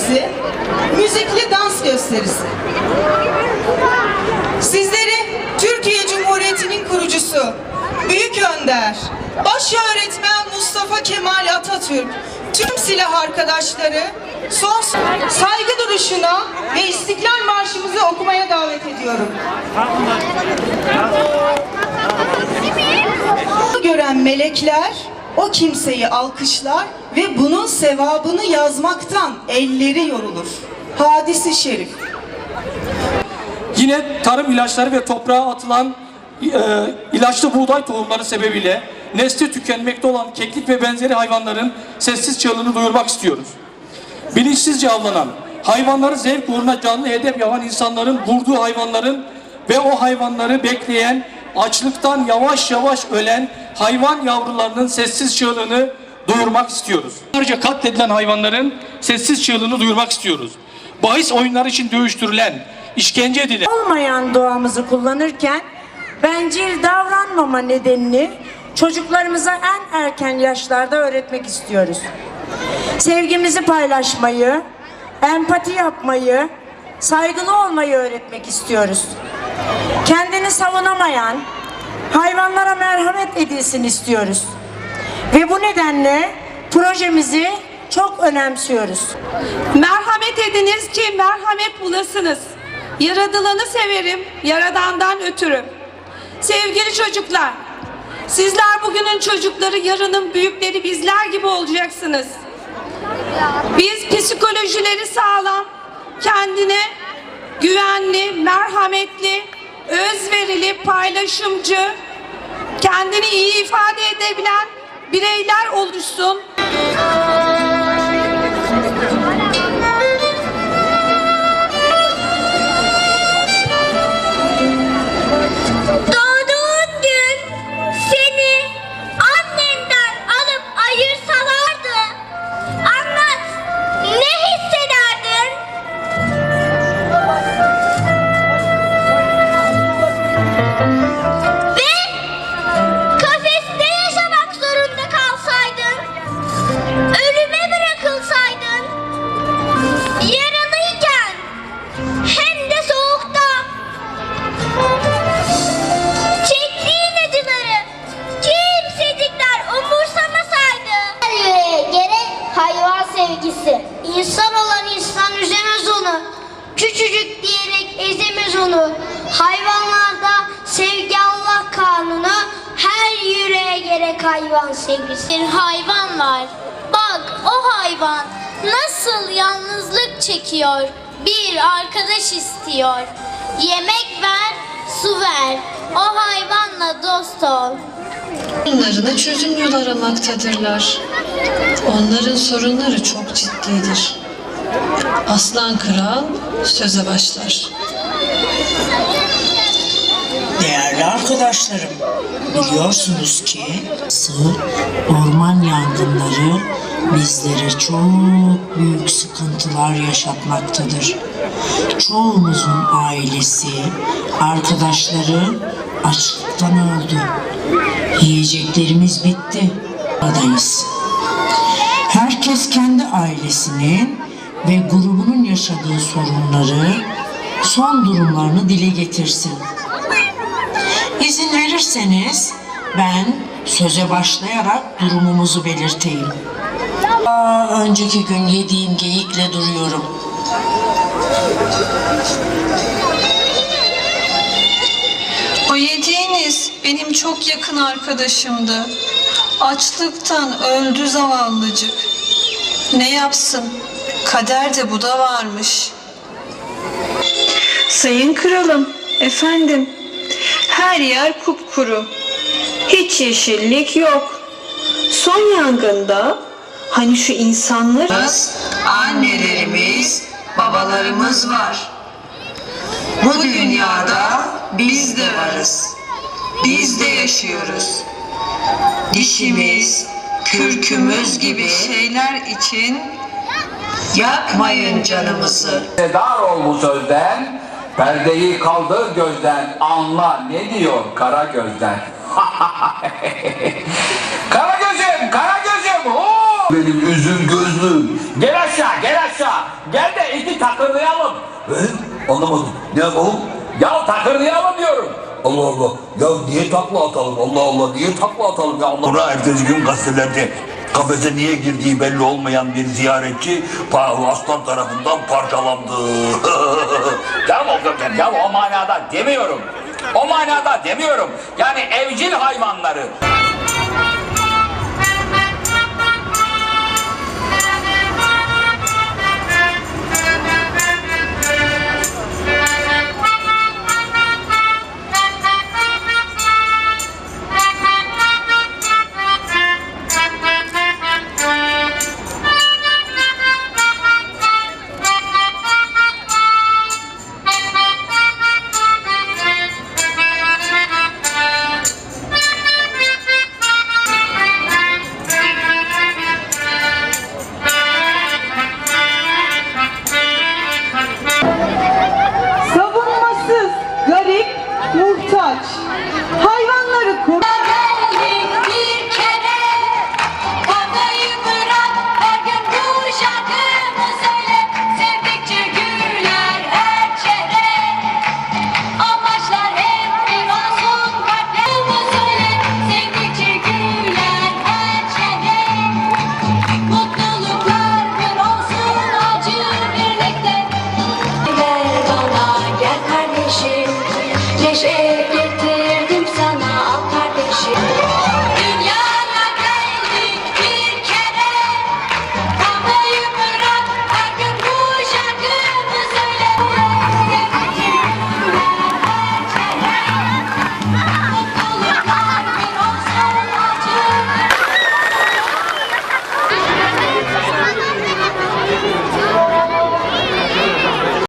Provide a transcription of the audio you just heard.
sergisi, müzikli dans gösterisi. Sizleri Türkiye Cumhuriyeti'nin kurucusu, Büyük Önder, Baş Öğretmen Mustafa Kemal Atatürk, tüm silah arkadaşları son saygı duruşuna ve İstiklal Marşımızı okumaya davet ediyorum. gören melekler o kimseyi alkışlar ve bunun sevabını yazmaktan elleri yorulur. Hadisi şerif. Yine tarım ilaçları ve toprağa atılan e, ilaçlı buğday tohumları sebebiyle nesli tükenmekte olan keklik ve benzeri hayvanların sessiz çığlığını duyurmak istiyoruz. Bilinçsizce avlanan, hayvanları zevk uğruna canlı hedef yapan insanların vurduğu hayvanların ve o hayvanları bekleyen, açlıktan yavaş yavaş ölen hayvan yavrularının sessiz çığlığını duyurmak istiyoruz. Ayrıca katledilen hayvanların sessiz çığlığını duyurmak istiyoruz. Bahis oyunları için dövüştürülen, işkence edilen, olmayan doğamızı kullanırken bencil davranmama nedenini çocuklarımıza en erken yaşlarda öğretmek istiyoruz. Sevgimizi paylaşmayı, empati yapmayı, saygılı olmayı öğretmek istiyoruz. Kendini savunamayan, hayvanlara merhamet edilsin istiyoruz. Ve bu nedenle projemizi çok önemsiyoruz. Merhamet ediniz ki merhamet bulasınız. Yaradılanı severim, yaradandan ötürü. Sevgili çocuklar, sizler bugünün çocukları, yarının büyükleri bizler gibi olacaksınız. Biz psikolojileri sağlam, kendine güvenli, merhametli, özverili, paylaşımcı, kendini iyi ifade edebilen bireyler oluşsun. İnsan olan insan üzemez onu. Küçücük diyerek ezemez onu. Hayvanlarda sevgi Allah kanunu. Her yüreğe gerek hayvan sevgisi. Hayvan var. Bak o hayvan nasıl yalnızlık çekiyor. Bir arkadaş istiyor. Yemek ver, su ver. O hayvanla dost ol. Sorunlarına çözüm yol aramaktadırlar. Onların sorunları çok ciddidir. Aslan kral söze başlar. Değerli arkadaşlarım, biliyorsunuz ki orman yangınları bizlere çok büyük sıkıntılar yaşatmaktadır. Çoğumuzun ailesi, arkadaşları açlıktan öldü. Yiyeceklerimiz bitti. Adayız. Herkes kendi ailesinin ve grubunun yaşadığı sorunları, son durumlarını dile getirsin. İzin verirseniz ben söze başlayarak durumumuzu belirteyim. Aa, önceki gün yediğim geyikle duruyorum. O yediğiniz benim çok yakın arkadaşımdı. Açlıktan öldü zavallıcık. Ne yapsın? Kaderde bu da varmış. Sayın kralım, efendim. Her yer kupkuru. Hiç yeşillik yok. Son yangında hani şu insanlar Annelerimiz, babalarımız var. Bu dünyada biz de varız. Biz de yaşıyoruz. Dişimiz, kürkümüz gibi Şeyler için yakmayın canımızı. Dar ol bu sözden, perdeyi kaldır gözden, anla ne diyor kara gözden. kara gözüm, kara gözüm, hu! Benim üzüm gözlüm. Gel aşağı, gel aşağı. Gel de iki takırlayalım. He? Anlamadım. Ne yapalım? Ya takırlayalım diyorum. Allah Allah. Ya niye takla atalım? Allah Allah. Niye takla atalım ya Allah? Sonra ertesi gün gazetelerde kafese niye girdiği belli olmayan bir ziyaretçi aslan tarafından parçalandı. Ya o, ya o manada demiyorum. O manada demiyorum. Yani evcil hayvanları.